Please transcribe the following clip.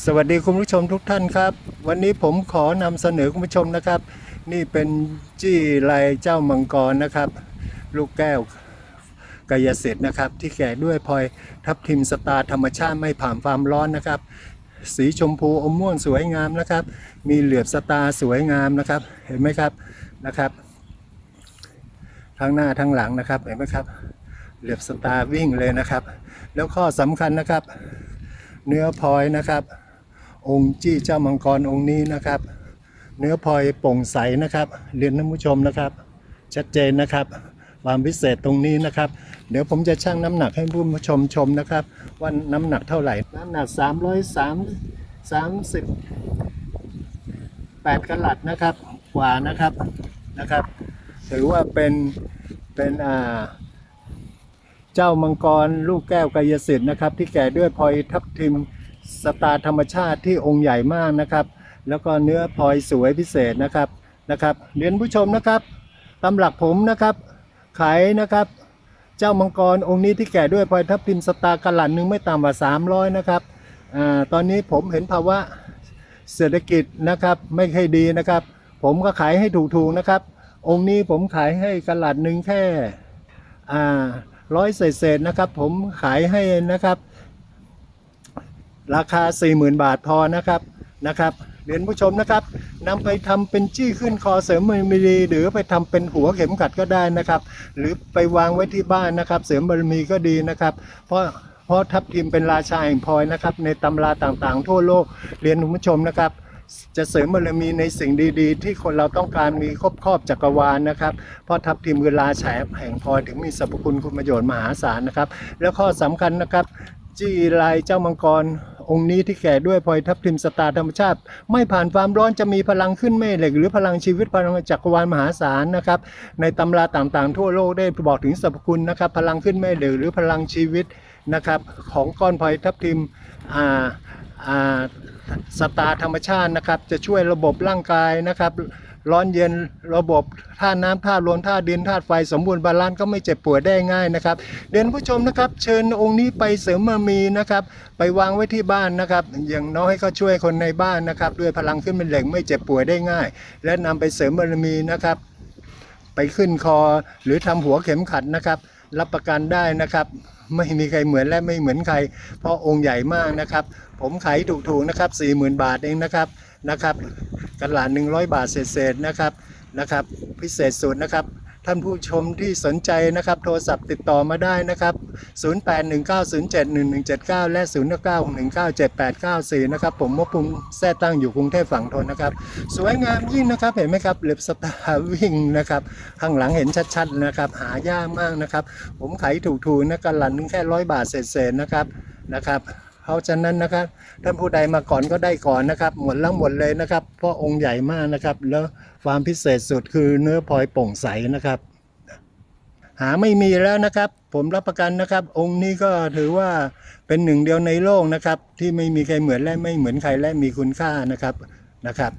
สวัสดีคุณผู้ชมทุกท่านครับ วันนี้ผมขอนำเสนอคุณผู้ชมนะครับ นี่เป็นจี้ลายเจ้ามังกรนะครับ ลูกแก้วกายสิทธิ์นะครับ ที่แก่ด้วยพลอยทับทิมสตาร์ธรรมชาติไม่ผ่านความร้อนนะครับ สีชมพูอมม่วงสวยงามนะครับ มีเหลือบสตาร์สวยงามนะครับ เห็นไหมครับนะครับ ทั้งหน้าทั้งหลังนะครับเห็นไหมครับ เหลือบสตาร์วิ่งเลยนะครับ แล้วข้อสำคัญนะครับเนื้อพลอยนะครับ องค์จี้เจ้ามังกรองค์นี้นะครับ เนื้อพลอยโปร่งใสนะครับ เรียนท่านผู้ชมนะครับ ชัดเจนนะครับ ความพิเศษตรงนี้นะครับ เดี๋ยวผมจะชั่งน้ำหนักให้ผู้ชมชมนะครับ ว่าน้ำหนักเท่าไหร่ น้ำหนัก303 38กะลัดนะครับกว่านะครับนะครับถือว่าเป็นเป็นอ่าเจ้ามังกรลูกแก้วกายสิทธิ์นะครับ ที่แก่ด้วยพลอยทับทิม สตาร์ธรรมชาติที่องค์ใหญ่มากนะครับ แล้วก็เนื้อพลอยสวยพิเศษนะครับนะครับเรียนผู้ชมนะครับตำหลักผมนะครับขายนะครับ เจ้ามังกรองค์นี้ที่แก่ด้วยพลอยทับทิมสตาร์กะหลันหนึ่งไม่ต่ำกว่า 300 นะครับอตอนนี้ผมเห็นภาวะเศรษฐกิจนะครับไม่ค่อยดีนะครับ ผมก็ขายให้ถูกๆนะครับ องค์นี้ผมขายให้กะหลัดหนึ่งแค่ร้อยเศษๆนะครับ ผมขายให้นะครับ ราคา 40,000 บาทพอนะครับนะครับเรียนผู้ชมนะครับนำไปทำเป็นจี้ขึ้นคอเสริมบารมีหรือไปทำเป็นหัวเข็มขัดก็ได้นะครับ หรือไปวางไว้ที่บ้านนะครับ เสริมบารมีก็ดีนะครับ เพราะเพราะทับทิมเป็นราชาแห่งพลอยนะครับในตำราต่างๆ ทั่วโลกเรียนผู้ชมนะครับ จะเสริมบารมีในสิ่งดีๆ ที่คนเราต้องการมีครอบครอบจักรวาลนะครับเพราะทับทิมคือราชาแห่งพลอยถึงมีสรรพคุณคุณประโยชน์มหาศาลนะครับ แล้วข้อสำคัญนะครับ จี้ลายเจ้ามังกร องค์นี้ที่แก่ด้วยพลอยทับทิมสตาร์ธรรมชาติ ไม่ผ่านความร้อนจะมีพลังขึ้นแม่เหล็ก หรือพลังชีวิตพลังจักรวาลมหาศาลนะครับ ในตำราต่างๆ ทั่วโลกได้บอกถึงสรรพคุณนะครับ พลังขึ้นแม่เหล็กหรือพลังชีวิตนะครับ ของก้อนพลอยทับทิมอ่าอ่าสตาร์ธรรมชาตินะครับ จะช่วยระบบร่างกายนะครับ ร้อนเย็นระบบธาน้ำธาตุลมธาดินธาไฟสมบูรณ์บาลานซ์ก็ไม่เจ็บป่วยได้ง่ายนะครับเรียนผู้ชมนะครับ เชิญองค์นี้ไปเสริมบารมีนะครับไปวางไว้ที่บ้านนะครับ อย่างน้อยก็ช่วยคนในบ้านนะครับ ด้วยพลังขึ้นเป็นเหล็กไม่เจ็บป่วยได้ง่าย และนำไปเสริมบารมีนะครับ ไปขึ้นคอหรือทำหัวเข็มขัดนะครับ รับประกันได้นะครับไม่มีใครเหมือนและไม่เหมือนใคร เพราะองค์ใหญ่มากนะครับ ผมขายถูกๆนะครับ40,000 บาทเองนะครับนะครับ กันหลาน100 บาทเศษๆนะครับนะครับ พิเศษสุดนะครับ ท่านผู้ชมที่สนใจนะครับ โทรศัพท์ติดต่อมาได้นะครับ 0819071179 และ 09197894 นะครับ ผมมภูมิแท้ตั้งอยู่กรุงเทพฝั่งทนนะครับ สวยงามยิ่งนะครับ เห็นไหมครับเล็บสตาร์วิ่งนะครับ ข้างหลังเห็นชัดๆนะครับ หายากมากนะครับ ผมขายถูกๆนะกันหลันนึงแค่ร้อยบาทเศษๆนะครับนะครับ เพราะฉะนั้นนะครับท่านผู้ใดมาก่อนก็ได้ก่อนนะครับ หมดแล้วหมดเลยนะครับ เพราะองค์ใหญ่มากนะครับ แล้วความพิเศษสุดคือเนื้อพลอยโปร่งใสนะครับ หาไม่มีแล้วนะครับ ผมรับประกันนะครับ องค์นี้ก็ถือว่าเป็นหนึ่งเดียวในโลกนะครับ ที่ไม่มีใครเหมือนและไม่เหมือนใครและมีคุณค่านะครับนะครับ